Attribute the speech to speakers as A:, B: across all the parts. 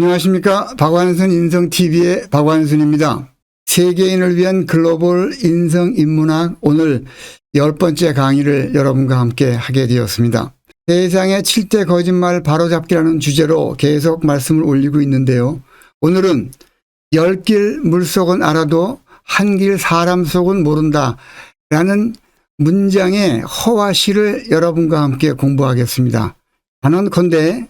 A: 안녕하십니까. 박완순 인성TV의 박완순입니다. 세계인을 위한 글로벌 인성 인문학 오늘 열 번째 강의를 여러분과 함께 하게 되었습니다. 세상의 7대 거짓말 바로잡기라는 주제로 계속 말씀을 올리고 있는데요. 오늘은 열 길 물속은 알아도 한 길 사람 속은 모른다 라는 문장의 허와 시를 여러분과 함께 공부하겠습니다. 단언컨대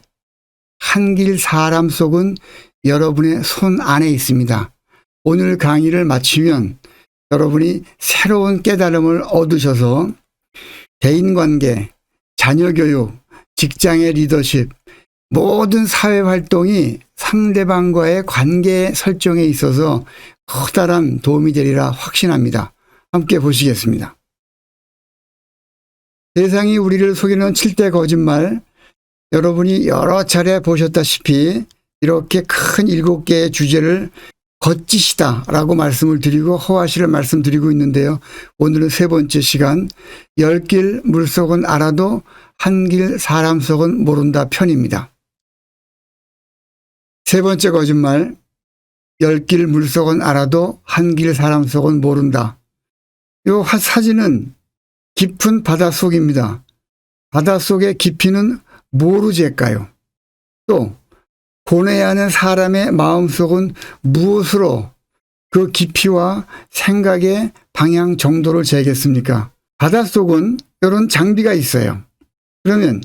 A: 한길 사람 속은 여러분의 손 안에 있습니다. 오늘 강의를 마치면 여러분이 새로운 깨달음을 얻으셔서 대인관계, 자녀교육, 직장의 리더십, 모든 사회 활동이 상대방과의 관계 설정에 있어서 커다란 도움이 되리라 확신합니다. 함께 보시겠습니다. 세상이 우리를 속이는 7대 거짓말, 여러분이 여러 차례 보셨다시피 이렇게 큰 일곱 개의 주제를 거짓이다라고 말씀을 드리고 허와시를 말씀드리고 있는데요. 오늘은 세 번째 시간 열 길 물속은 알아도 한 길 사람 속은 모른다 편입니다. 세 번째 거짓말 열 길 물속은 알아도 한 길 사람 속은 모른다. 요 사진은 깊은 바닷속입니다. 바닷속의 깊이는 모르제까요? 또 보내야 하는 사람의 마음속은 무엇으로 그 깊이와 생각의 방향 정도를 재겠습니까? 바닷속은 이런 장비가 있어요. 그러면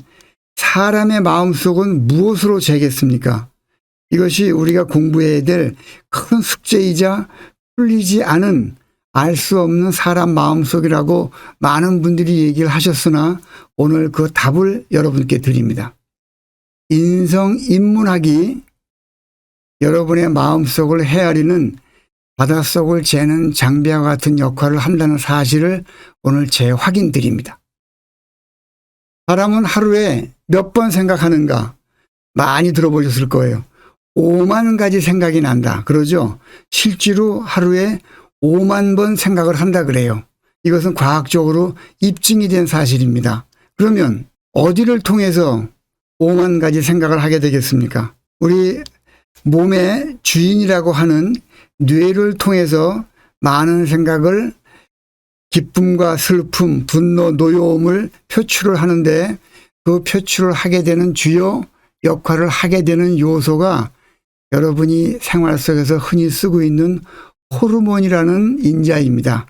A: 사람의 마음속은 무엇으로 재겠습니까? 이것이 우리가 공부해야 될 큰 숙제이자 풀리지 않은 알 수 없는 사람 마음속이라고 많은 분들이 얘기를 하셨으나 오늘 그 답을 여러분께 드립니다. 인성 인문학이 여러분의 마음속을 헤아리는 바닷속을 재는 장비와 같은 역할을 한다는 사실을 오늘 재확인 드립니다. 사람은 하루에 몇 번 생각하는가 많이 들어보셨을 거예요. 5만 가지 생각이 난다. 그러죠? 실제로 하루에 5만 번 생각을 한다 그래요. 이것은 과학적으로 입증이 된 사실입니다. 그러면 어디를 통해서 5만 가지 생각을 하게 되겠습니까? 우리 몸의 주인이라고 하는 뇌를 통해서 많은 생각을 기쁨과 슬픔, 분노, 노여움을 표출을 하는데 그 표출을 하게 되는 주요 역할을 하게 되는 요소가 여러분이 생활 속에서 흔히 쓰고 있는 호르몬이라는 인자입니다.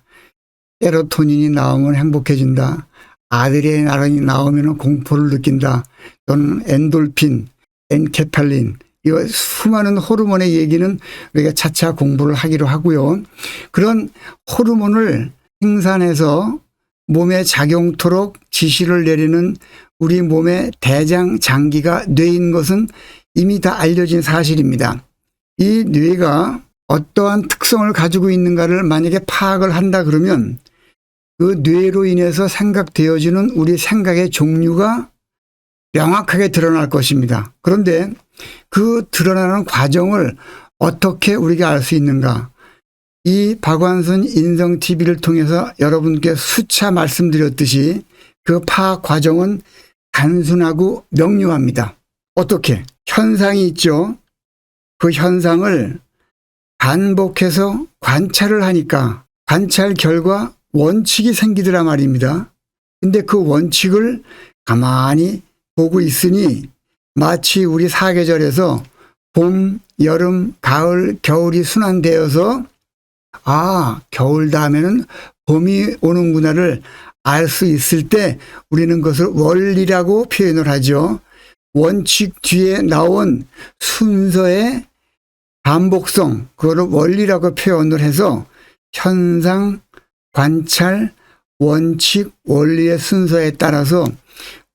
A: 세로토닌이 나오면 행복해진다. 아드레날린이 나오면 공포를 느낀다. 또는 엔돌핀, 엔케팔린, 이 수많은 호르몬의 얘기는 우리가 차차 공부를 하기로 하고요. 그런 호르몬을 생산해서 몸에 작용토록 지시를 내리는 우리 몸의 대장 장기가 뇌인 것은 이미 다 알려진 사실입니다. 이 뇌가 어떠한 특성을 가지고 있는가를 만약에 파악을 한다 그러면 그 뇌로 인해서 생각되어지는 우리 생각의 종류가 명확하게 드러날 것입니다. 그런데 그 드러나는 과정을 어떻게 우리가 알 수 있는가? 이 박완순 인성 TV를 통해서 여러분께 수차 말씀드렸듯이 그 파악 과정은 단순하고 명료합니다. 어떻게? 현상이 있죠. 그 현상을 반복해서 관찰을 하니까 관찰 결과 원칙이 생기더라 말입니다. 근데 그 원칙을 가만히 보고 있으니 마치 우리 사계절에서 봄, 여름, 가을, 겨울이 순환되어서 아, 겨울 다음에는 봄이 오는구나를 알 수 있을 때 우리는 그것을 원리라고 표현을 하죠. 원칙 뒤에 나온 순서의 반복성, 그거를 원리라고 표현을 해서 현상, 관찰, 원칙, 원리의 순서에 따라서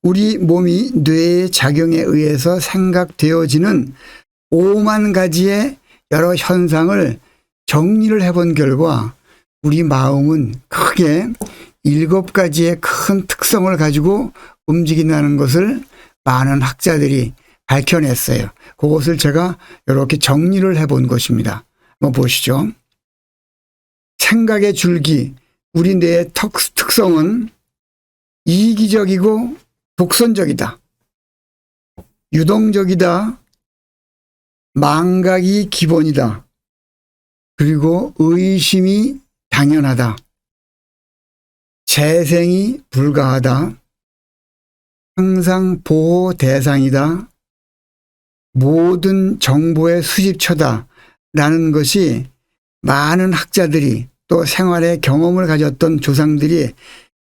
A: 우리 몸이 뇌의 작용에 의해서 생각되어지는 5만 가지의 여러 현상을 정리를 해본 결과 우리 마음은 크게 일곱 가지의 큰 특성을 가지고 움직인다는 것을 많은 학자들이 밝혀냈어요. 그것을 제가 이렇게 정리를 해본 것입니다. 한번 보시죠. 생각의 줄기, 우리 뇌의 특성은 이기적이고 독선적이다. 유동적이다. 망각이 기본이다. 그리고 의심이 당연하다. 재생이 불가하다. 항상 보호 대상이다. 모든 정보의 수집처다. 라는 것이 많은 학자들이 또 생활의 경험을 가졌던 조상들이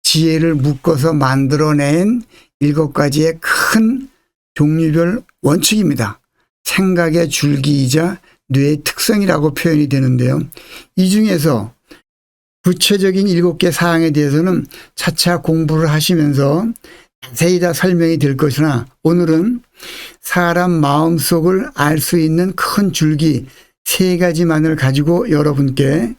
A: 지혜를 묶어서 만들어낸 일곱 가지의 큰 종류별 원칙입니다. 생각의 줄기이자 뇌의 특성이라고 표현이 되는데요. 이 중에서 구체적인 일곱 개 사항에 대해서는 차차 공부를 하시면서 자세히 다 설명이 될 것이나 오늘은 사람 마음속을 알 수 있는 큰 줄기 세 가지만을 가지고 여러분께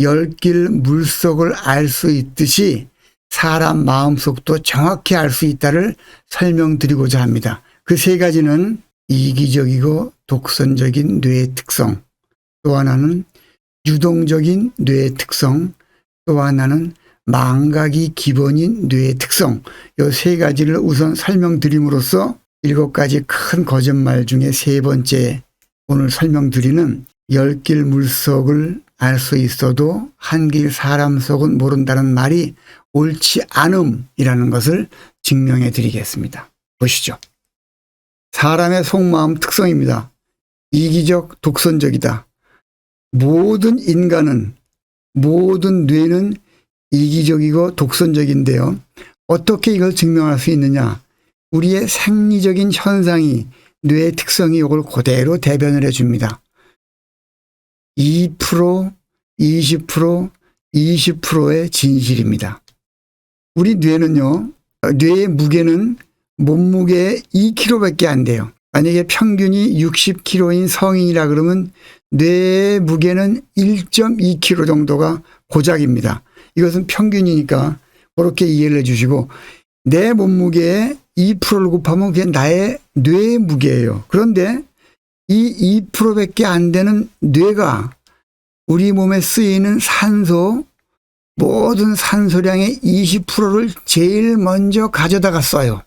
A: 열길 물속을 알 수 있듯이 사람 마음속도 정확히 알 수 있다를 설명드리고자 합니다. 그 세 가지는 이기적이고 독선적인 뇌의 특성, 또 하나는 유동적인 뇌의 특성, 또 하나는 망각이 기본인 뇌의 특성, 이 세 가지를 우선 설명드림으로써 일곱 가지 큰 거짓말 중에 세 번째 오늘 설명드리는 열 길 물속을 알 수 있어도 한 길 사람 속은 모른다는 말이 옳지 않음이라는 것을 증명해 드리겠습니다. 보시죠. 사람의 속마음 특성입니다. 이기적, 독선적이다. 모든 인간은, 모든 뇌는 이기적이고 독선적인데요. 어떻게 이걸 증명할 수 있느냐? 우리의 생리적인 현상이 뇌의 특성이 이걸 그대로 대변을 해줍니다. 2%, 20%, 20%의 진실입니다. 우리 뇌는요, 뇌의 무게는 몸무게의 2kg밖에 안 돼요. 만약에 평균이 60kg인 성인이라 그러면 뇌의 무게는 1.2kg 정도가 고작입니다. 이것은 평균이니까 그렇게 이해를 해주시고 내 몸무게의 2%를 곱하면 그게 나의 뇌의 무게예요. 그런데 이 2%밖에 안 되는 뇌가 우리 몸에 쓰이는 산소 모든 산소량의 20%를 제일 먼저 가져다가 써요.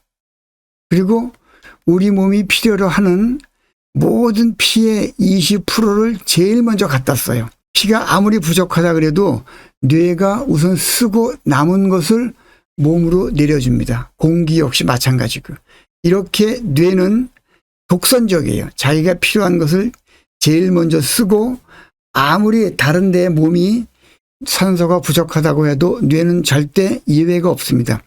A: 그리고 우리 몸이 필요로 하는 모든 피의 20%를 제일 먼저 갖다 써요. 피가 아무리 부족하다 그래도 뇌가 우선 쓰고 남은 것을 몸으로 내려줍니다. 공기 역시 마찬가지고. 이렇게 뇌는 독선적이에요. 자기가 필요한 것을 제일 먼저 쓰고 아무리 다른 데 몸이 산소가 부족하다고 해도 뇌는 절대 이외가 없습니다.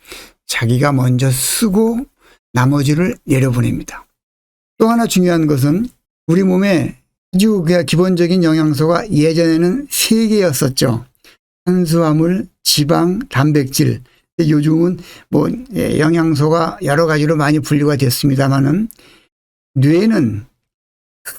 A: 자기가 먼저 쓰고 나머지를 내려보냅니다. 또 하나 중요한 것은 우리 몸에 아주 기본적인 영양소가 예전에는 세 개였었죠. 탄수화물, 지방, 단백질. 요즘은 뭐 예, 영양소가 여러 가지로 많이 분류가 됐습니다만은 뇌는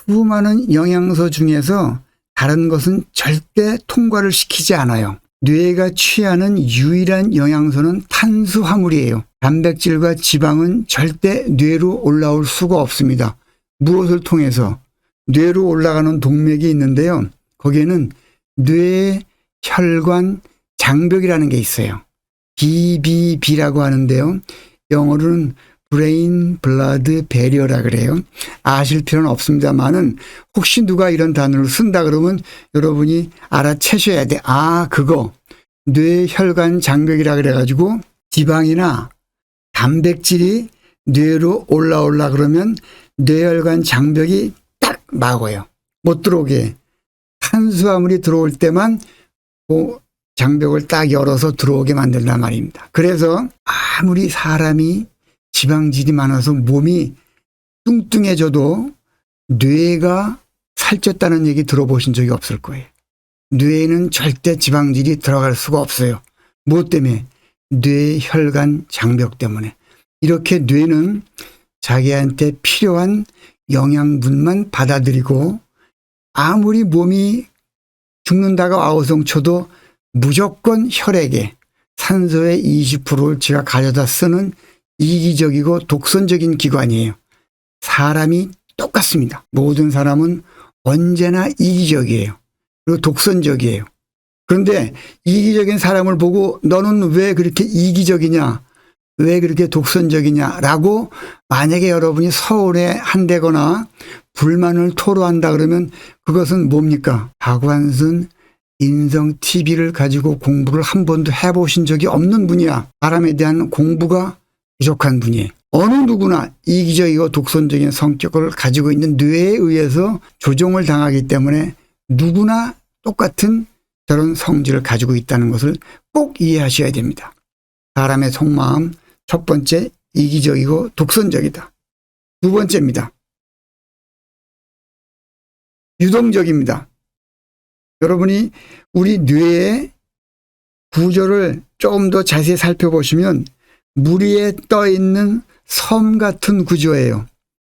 A: 수많은 영양소 중에서 다른 것은 절대 통과를 시키지 않아요. 뇌가 취하는 유일한 영양소는 탄수화물이에요. 단백질과 지방은 절대 뇌로 올라올 수가 없습니다. 무엇을 통해서? 뇌로 올라가는 동맥이 있는데요. 거기에는 뇌 혈관 장벽이라는 게 있어요. BBB라고 하는데요. 영어로는 브레인 블라드 배리어라 그래요. 아실 필요는 없습니다만은 혹시 누가 이런 단어를 쓴다 그러면 여러분이 알아채셔야 돼. 아, 그거 뇌혈관 장벽이라 그래 가지고 지방이나 단백질이 뇌로 올라올라 그러면 뇌혈관 장벽이 딱 막아요. 못 들어오게. 탄수화물이 들어올 때만 그 장벽을 딱 열어서 들어오게 만든단 말입니다. 그래서 아무리 사람이 지방질이 많아서 몸이 뚱뚱해져도 뇌가 살쪘다는 얘기 들어보신 적이 없을 거예요. 뇌에는 절대 지방질이 들어갈 수가 없어요. 무엇 때문에? 뇌 혈관 장벽 때문에. 이렇게 뇌는 자기한테 필요한 영양분만 받아들이고 아무리 몸이 죽는다고 아우성쳐도 무조건 혈액에 산소의 20%를 제가 가져다 쓰는 이기적이고 독선적인 기관이에요. 사람이 똑같습니다. 모든 사람은 언제나 이기적이에요. 그리고 독선적이에요. 그런데 이기적인 사람을 보고 너는 왜 그렇게 이기적이냐? 왜 그렇게 독선적이냐? 라고 만약에 여러분이 서울에 한대거나 불만을 토로한다 그러면 그것은 뭡니까? 박완순 인성 TV를 가지고 공부를 한 번도 해보신 적이 없는 분이야. 사람에 대한 공부가 부족한 분이에요. 어느 누구나 이기적이고 독선적인 성격을 가지고 있는 뇌에 의해서 조종을 당하기 때문에 누구나 똑같은 저런 성질을 가지고 있다는 것을 꼭 이해하셔야 됩니다. 사람의 속마음 첫 번째 이기적이고 독선적이다. 두 번째입니다. 유동적입니다. 여러분이 우리 뇌의 구조를 조금 더 자세히 살펴보시면 물 위에 떠 있는 섬 같은 구조예요.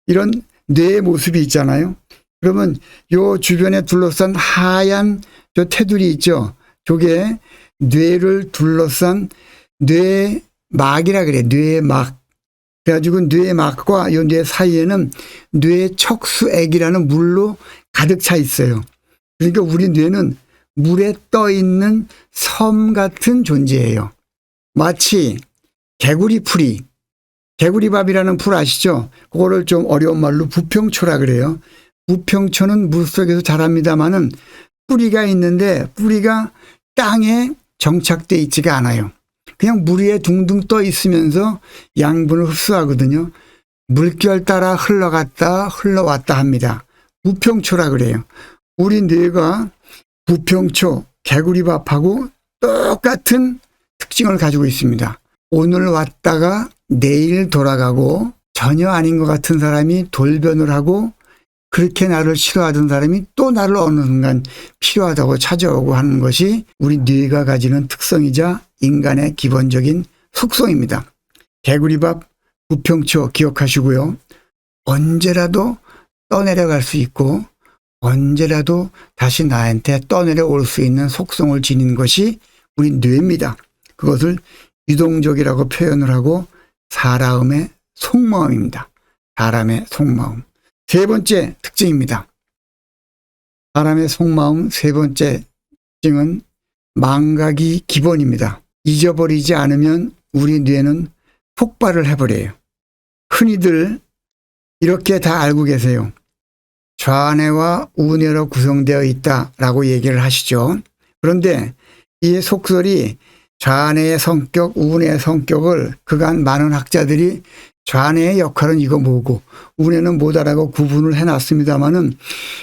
A: 이런 뇌의 모습이 있잖아요. 그러면 요 주변에 둘러싼 하얀 저 테두리 있죠. 저게 뇌를 둘러싼 뇌막이라 그래. 뇌막. 그래가지고 뇌막과 요 뇌 사이에는 뇌 척수액이라는 물로 가득 차 있어요. 그러니까 우리 뇌는 물에 떠 있는 섬 같은 존재예요. 마치 개구리 풀이, 개구리밥이라는 풀 아시죠? 그거를 좀 어려운 말로 부평초라 그래요. 부평초는 물속에서 자랍니다마는 뿌리가 있는데 뿌리가 땅에 정착돼 있지가 않아요. 그냥 물 위에 둥둥 떠 있으면서 양분을 흡수하거든요. 물결 따라 흘러갔다 흘러왔다 합니다. 부평초라 그래요. 우리 뇌가 부평초, 개구리밥하고 똑같은 특징을 가지고 있습니다. 오늘 왔다가 내일 돌아가고 전혀 아닌 것 같은 사람이 돌변을 하고 그렇게 나를 싫어하던 사람이 또 나를 어느 순간 필요하다고 찾아오고 하는 것이 우리 뇌가 가지는 특성이자 인간의 기본적인 속성입니다. 개구리밥, 부평초 기억하시고요. 언제라도 떠내려갈 수 있고 언제라도 다시 나한테 떠내려 올 수 있는 속성을 지닌 것이 우리 뇌입니다. 그것을 유동적이라고 표현을 하고 사람의 속마음입니다. 사람의 속마음. 세 번째 특징입니다. 사람의 속마음 세 번째 특징은 망각이 기본입니다. 잊어버리지 않으면 우리 뇌는 폭발을 해버려요. 흔히들 이렇게 다 알고 계세요. 좌뇌와 우뇌로 구성되어 있다라고 얘기를 하시죠. 그런데 이 속설이 좌뇌의 성격, 우뇌의 성격을 그간 많은 학자들이 좌뇌의 역할은 이거 뭐고 우뇌는 뭐다라고 구분을 해놨습니다마는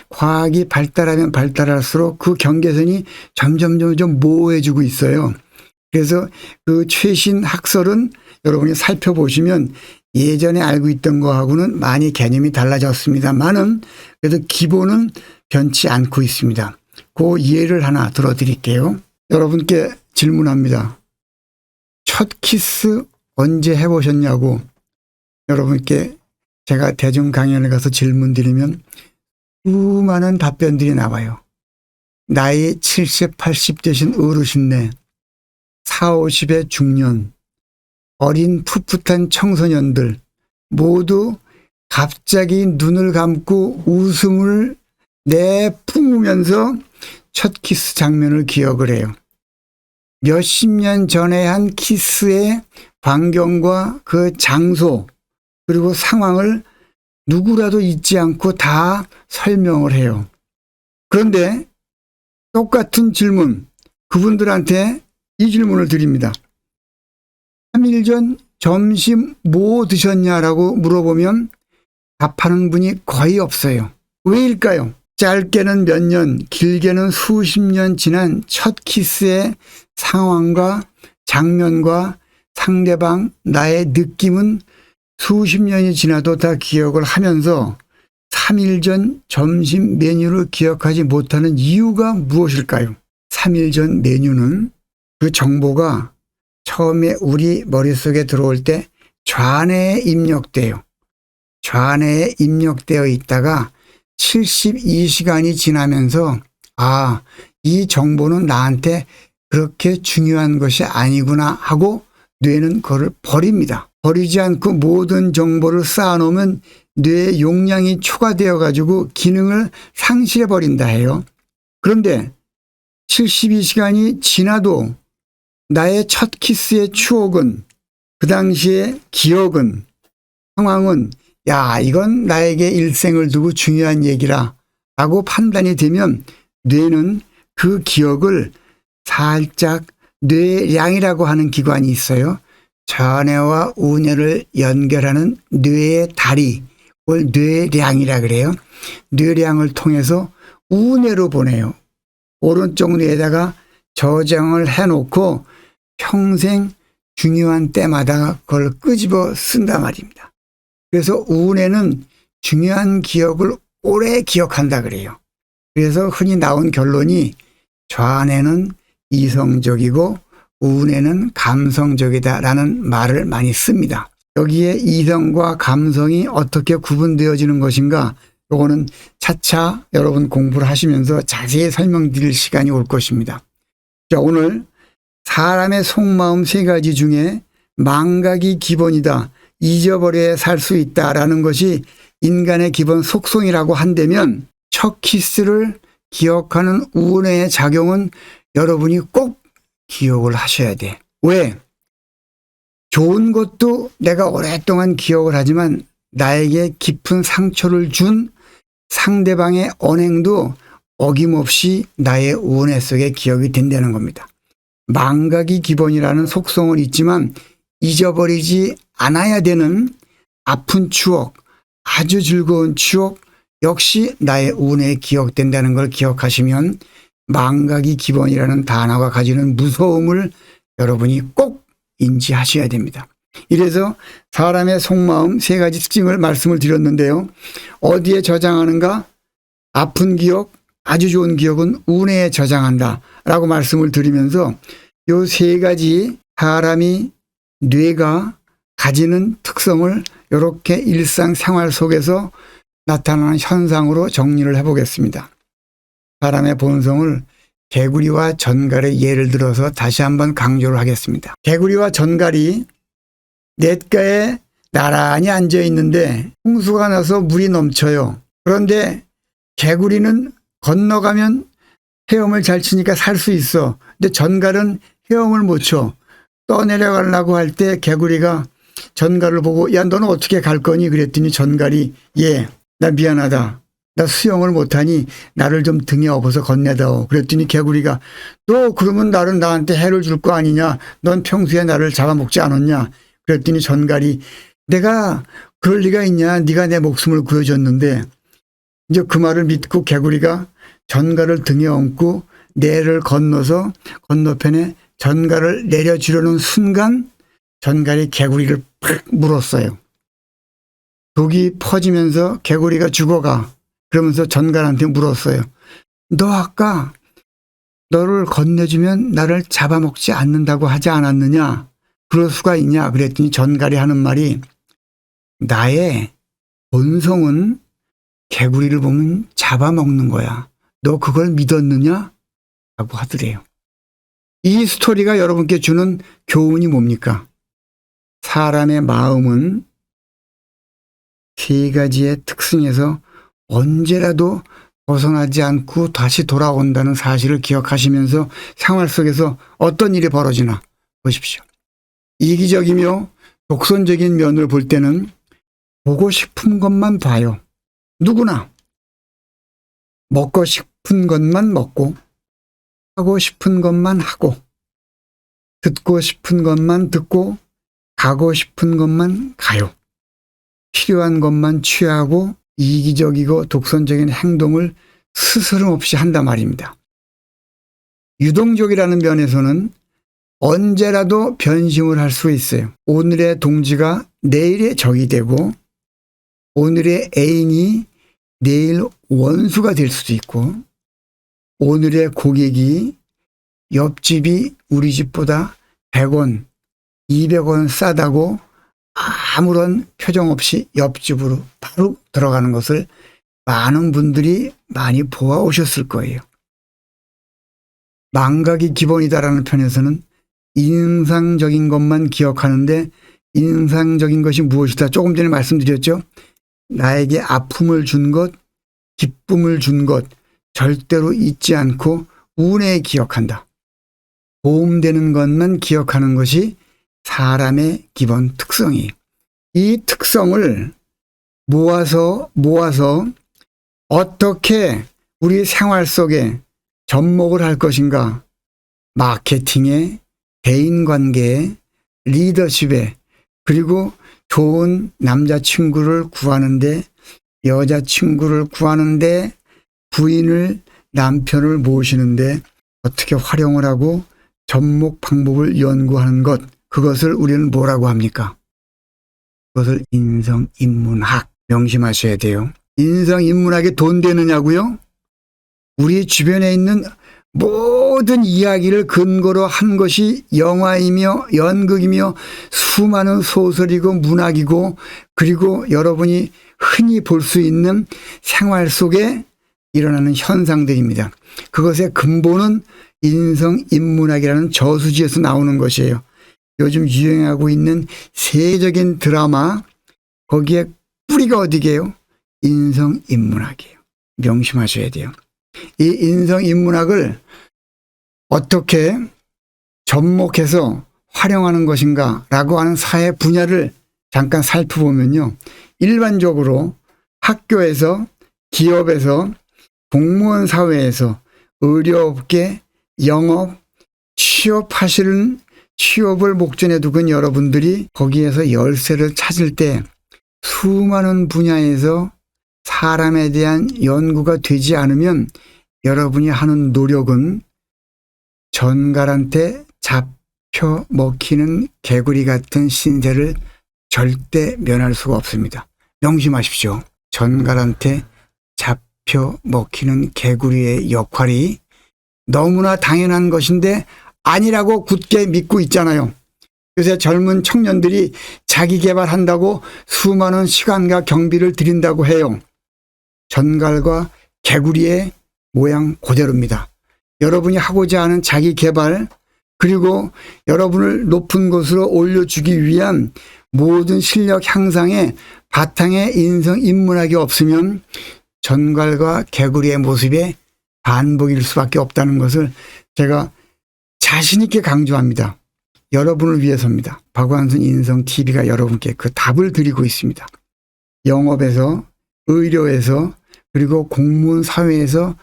A: 과학이 발달하면 발달할수록 그 경계선이 점점 점점 모호해지고 있어요. 그래서 그 최신 학설은 여러분이 살펴보시면 예전에 알고 있던 거하고는 많이 개념이 달라졌습니다만은 그래도 기본은 변치 않고 있습니다. 그 예를 하나 들어드릴게요. 여러분께 질문합니다. 첫 키스 언제 해보셨냐고 여러분께 제가 대중 강연을 가서 질문 드리면 수많은 답변들이 나와요. 나이 70, 80 되신 어르신네, 4, 50의 중년, 어린 풋풋한 청소년들 모두 갑자기 눈을 감고 웃음을 내뿜으면서 첫 키스 장면을 기억을 해요. 몇십 년 전에 한 키스의 광경과 그 장소 그리고 상황을 누구라도 잊지 않고 다 설명을 해요. 그런데 똑같은 질문 그분들한테 이 질문을 드립니다. 3일 전 점심 뭐 드셨냐라고 물어보면 답하는 분이 거의 없어요. 왜일까요? 짧게는 몇 년, 길게는 수십 년 지난 첫 키스의 상황과 장면과 상대방, 나의 느낌은 수십 년이 지나도 다 기억을 하면서 3일 전 점심 메뉴를 기억하지 못하는 이유가 무엇일까요? 3일 전 메뉴는 그 정보가 처음에 우리 머릿속에 들어올 때 좌뇌에 입력돼요. 좌뇌에 입력되어 있다가 72시간이 지나면서 아, 이 정보는 나한테 그렇게 중요한 것이 아니구나 하고 뇌는 그걸 버립니다. 버리지 않고 모든 정보를 쌓아놓으면 뇌의 용량이 초과되어 가지고 기능을 상실해 버린다 해요. 그런데 72시간이 지나도 나의 첫 키스의 추억은 그 당시의 기억은 상황은 야, 이건 나에게 일생을 두고 중요한 얘기라 라고 판단이 되면 뇌는 그 기억을 살짝 뇌량이라고 하는 기관이 있어요. 전해와 우뇌를 연결하는 뇌의 다리, 그걸 뇌량이라 그래요. 뇌량을 통해서 우뇌로 보내요. 오른쪽 뇌에다가 저장을 해놓고 평생 중요한 때마다 그걸 끄집어 쓴단 말입니다. 그래서 우뇌는 중요한 기억을 오래 기억한다 그래요. 그래서 흔히 나온 결론이 좌뇌는 이성적이고 우뇌는 감성적이다라는 말을 많이 씁니다. 여기에 이성과 감성이 어떻게 구분되어지는 것인가 요거는 차차 여러분 공부를 하시면서 자세히 설명드릴 시간이 올 것입니다. 자, 오늘 사람의 속마음 세 가지 중에 망각이 기본이다. 잊어버려야 살 수 있다라는 것이 인간의 기본 속성이라고 한다면 첫 키스를 기억하는 우뇌의 작용은 여러분이 꼭 기억을 하셔야 돼. 왜? 좋은 것도 내가 오랫동안 기억을 하지만 나에게 깊은 상처를 준 상대방의 언행도 어김없이 나의 우뇌 속에 기억이 된다는 겁니다. 망각이 기본이라는 속성은 있지만 잊어버리지 않아야 되는 아픈 추억, 아주 즐거운 추억 역시 나의 운에 기억된다는 걸 기억하시면 망각이 기본이라는 단어가 가지는 무서움을 여러분이 꼭 인지하셔야 됩니다. 이래서 사람의 속마음 세 가지 특징을 말씀을 드렸는데요. 어디에 저장하는가? 아픈 기억, 아주 좋은 기억은 운에 저장한다. 라고 말씀을 드리면서 요 세 가지 사람이 뇌가 가지는 특성을 이렇게 일상생활 속에서 나타나는 현상으로 정리를 해보겠습니다. 사람의 본성을 개구리와 전갈의 예를 들어서 다시 한번 강조를 하겠습니다. 개구리와 전갈이 냇가에 나란히 앉아 있는데 홍수가 나서 물이 넘쳐요. 그런데 개구리는 건너가면 헤엄을 잘 치니까 살 수 있어. 근데 전갈은 헤엄을 못 쳐. 떠내려가려고 할 때 개구리가 전갈을 보고 야 너는 어떻게 갈 거니? 그랬더니 전갈이 예 나 미안하다. 나 수영을 못하니 나를 좀 등에 업어서 건네다오. 그랬더니 개구리가 너 그러면 나는 나한테 해를 줄 거 아니냐? 넌 평소에 나를 잡아먹지 않았냐? 그랬더니 전갈이 내가 그럴 리가 있냐? 네가 내 목숨을 구해줬는데 이제 그 말을 믿고 개구리가 전갈을 등에 얹고 내를 건너서 건너편에 전갈을 내려주려는 순간 전갈이 개구리를 팍 물었어요. 독이 퍼지면서 개구리가 죽어가. 그러면서 전갈한테 물었어요. 너 아까 너를 건네주면 나를 잡아먹지 않는다고 하지 않았느냐? 그럴 수가 있냐? 그랬더니 전갈이 하는 말이 나의 본성은 개구리를 보면 잡아먹는 거야. 너 그걸 믿었느냐? 라고 하더래요. 이 스토리가 여러분께 주는 교훈이 뭡니까? 사람의 마음은 세 가지의 특성에서 언제라도 벗어나지 않고 다시 돌아온다는 사실을 기억하시면서 생활 속에서 어떤 일이 벌어지나 보십시오. 이기적이며 독선적인 면을 볼 때는 보고 싶은 것만 봐요. 누구나. 먹고 싶은 것만 먹고, 하고 싶은 것만 하고, 듣고 싶은 것만 듣고, 가고 싶은 것만 가요. 필요한 것만 취하고 이기적이고 독선적인 행동을 스스럼 없이 한단 말입니다. 유동적이라는 면에서는 언제라도 변심을 할 수 있어요. 오늘의 동지가 내일의 적이 되고 오늘의 애인이 내일 원수가 될 수도 있고 오늘의 고객이 옆집이 우리 집보다 100원, 200원 싸다고 아무런 표정 없이 옆집으로 바로 들어가는 것을 많은 분들이 많이 보아오셨을 거예요. 망각이 기본이다라는 편에서는 인상적인 것만 기억하는데 인상적인 것이 무엇이다. 조금 전에 말씀드렸죠. 나에게 아픔을 준 것, 기쁨을 준 것, 절대로 잊지 않고 운에 기억한다. 도움되는 것만 기억하는 것이 사람의 기본 특성이 이 특성을 모아서 모아서 어떻게 우리 생활 속에 접목을 할 것인가 마케팅에 대인관계에 리더십에 그리고 좋은 남자친구를 구하는데 여자친구를 구하는데 부인을 남편을 모시는데 어떻게 활용을 하고 접목 방법을 연구하는 것 그것을 우리는 뭐라고 합니까? 그것을 인성 인문학 명심하셔야 돼요. 인성 인문학이 돈 되느냐고요? 우리 주변에 있는 모든 이야기를 근거로 한 것이 영화이며 연극이며 수많은 소설이고 문학이고 그리고 여러분이 흔히 볼 수 있는 생활 속에 일어나는 현상들입니다. 그것의 근본은 인성 인문학이라는 저수지에서 나오는 것이에요. 요즘 유행하고 있는 세계적인 드라마 거기에 뿌리가 어디게요? 인성 인문학이에요. 명심하셔야 돼요. 이 인성 인문학을 어떻게 접목해서 활용하는 것인가 라고 하는 사회 분야를 잠깐 살펴보면요. 일반적으로 학교에서 기업에서 공무원 사회에서 의료업계, 영업, 취업하시는 취업을 목전에 두고 여러분들이 거기에서 열쇠를 찾을 때 수많은 분야에서 사람에 대한 연구가 되지 않으면 여러분이 하는 노력은 전갈한테 잡혀 먹히는 개구리 같은 신세를 절대 면할 수가 없습니다. 명심하십시오. 전갈한테 잡혀 먹히는 개구리의 역할이 너무나 당연한 것인데 아니라고 굳게 믿고 있잖아요. 요새 젊은 청년들이 자기 개발한다고 수많은 시간과 경비를 들인다고 해요. 전갈과 개구리의 모양 그대로입니다. 여러분이 하고자 하는 자기 개발 그리고 여러분을 높은 곳으로 올려주기 위한 모든 실력 향상에 바탕에 인성 인문학이 없으면 전갈과 개구리의 모습에 반복일 수밖에 없다는 것을 제가 자신 있게 강조합니다. 여러분을 위해서입니다. 박완순 인성 TV가 여러분께 그 답을 드리고 있습니다. 영업에서 의료에서 그리고 공무원 사회에서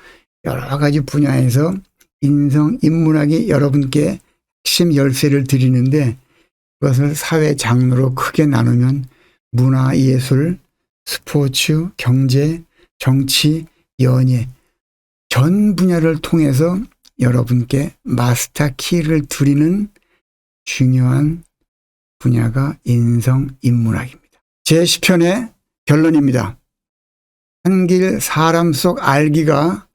A: 여러 가지 분야에서 인성 인문학이 여러분께 핵심 열쇠를 드리는데 그것을 사회 장르로 크게 나누면 문화 예술, 스포츠, 경제, 정치, 연예 전 분야를 통해서 여러분께 마스터 키를 드리는 중요한 분야가 인성 인문학입니다. 제 10편의 결론입니다. 한 길 사람 속 알기가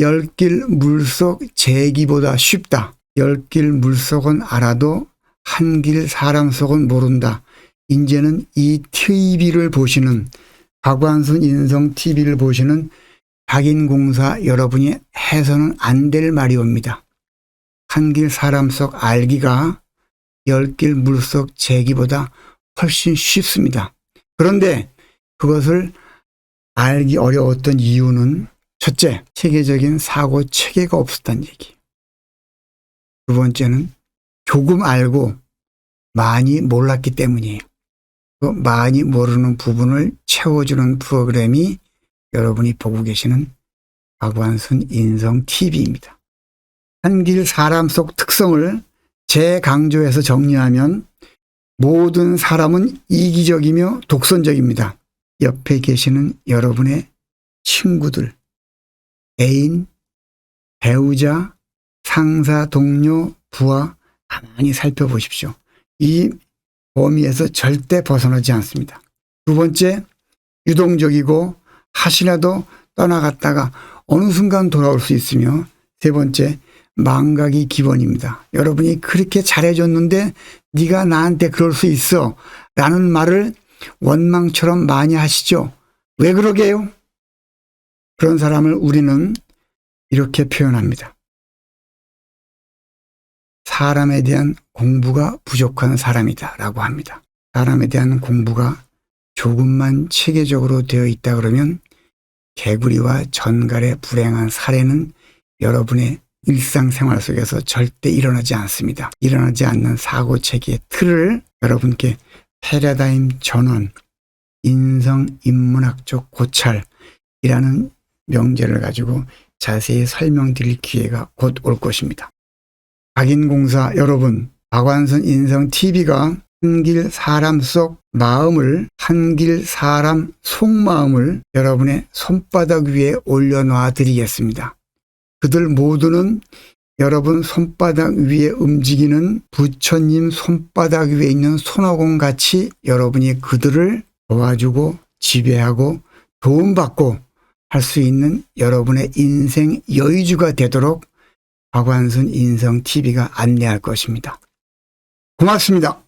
A: 열 길 물 속 재기보다 쉽다. 열 길 물 속은 알아도 한 길 사람 속은 모른다. 이제는 이 TV를 보시는 박완순 인성 TV를 보시는 박인공사 여러분이 해서는 안 될 말이옵니다. 한 길 사람 속 알기가 열 길 물 속 재기보다 훨씬 쉽습니다. 그런데 그것을 알기 어려웠던 이유는 첫째, 체계적인 사고 체계가 없었다는 얘기. 두 번째는 조금 알고 많이 몰랐기 때문이에요. 그 많이 모르는 부분을 채워주는 프로그램이 여러분이 보고 계시는 박완순 인성 TV입니다. 한길 사람 속 특성을 재강조해서 정리하면 모든 사람은 이기적이며 독선적입니다. 옆에 계시는 여러분의 친구들, 애인, 배우자, 상사, 동료, 부하 가만히 살펴보십시오. 이 범위에서 절대 벗어나지 않습니다. 두 번째, 유동적이고 하시라도 떠나갔다가 어느 순간 돌아올 수 있으며 세 번째, 망각이 기본입니다. 여러분이 그렇게 잘해줬는데 네가 나한테 그럴 수 있어 라는 말을 원망처럼 많이 하시죠. 왜 그러게요? 그런 사람을 우리는 이렇게 표현합니다. 사람에 대한 공부가 부족한 사람이다 라고 합니다. 사람에 대한 공부가 조금만 체계적으로 되어 있다 그러면 개구리와 전갈의 불행한 사례는 여러분의 일상생활 속에서 절대 일어나지 않습니다. 일어나지 않는 사고 체계의 틀을 여러분께 패러다임 전원, 인성 인문학적 고찰이라는 명제를 가지고 자세히 설명드릴 기회가 곧 올 것입니다. 박인공사 여러분, 박완선 인성 TV가 한길 사람 속 마음을, 한길 사람 속마음을 여러분의 손바닥 위에 올려놔 드리겠습니다. 그들 모두는 여러분 손바닥 위에 움직이는 부처님 손바닥 위에 있는 손오공 같이 여러분이 그들을 도와주고 지배하고 도움받고 할 수 있는 여러분의 인생 여의주가 되도록 박완순 인성 TV가 안내할 것입니다. 고맙습니다.